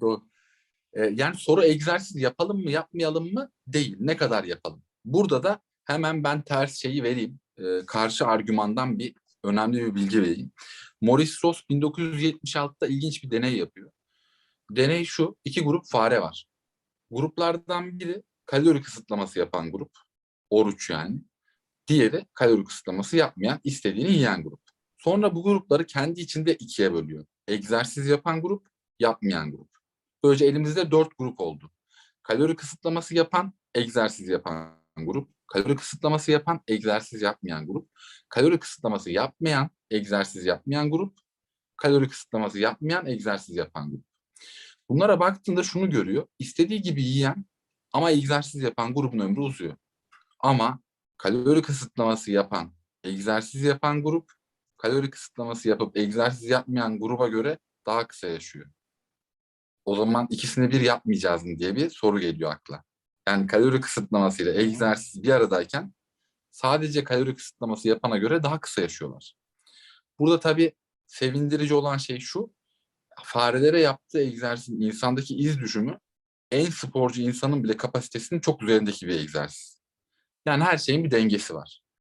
Doğru. Ee, yani soru egzersiz yapalım mı yapmayalım mı değil. Ne kadar yapalım. Burada da hemen ben ters şeyi vereyim. Ee, karşı argümandan bir önemli bir bilgi vereyim. Maurice Ross 1976'da ilginç bir deney yapıyor. Deney şu. iki grup fare var. Gruplardan biri kalori kısıtlaması yapan grup. Oruç yani. Diğeri kalori kısıtlaması yapmayan, istediğini yiyen grup. Sonra bu grupları kendi içinde ikiye bölüyor. Egzersiz yapan grup, yapmayan grup. Böylece elimizde dört grup oldu. Kalori kısıtlaması yapan, egzersiz yapan grup. Kalori kısıtlaması yapan, egzersiz yapmayan grup. Kalori kısıtlaması yapmayan, egzersiz yapmayan grup. Kalori kısıtlaması yapmayan, egzersiz yapan grup. Bunlara baktığında şunu görüyor. İstediği gibi yiyen ama egzersiz yapan grubun ömrü uzuyor. Ama kalori kısıtlaması yapan, egzersiz yapan grup, kalori kısıtlaması yapıp egzersiz yapmayan gruba göre daha kısa yaşıyor. O zaman ikisini bir yapmayacağız mı diye bir soru geliyor akla. Yani kalori kısıtlaması ile egzersiz bir aradayken sadece kalori kısıtlaması yapana göre daha kısa yaşıyorlar. Burada tabii sevindirici olan şey şu, farelere yaptığı egzersizin insandaki iz düşümü en sporcu insanın bile kapasitesinin çok üzerindeki bir egzersiz. Yani her şeyin bir dengesi var.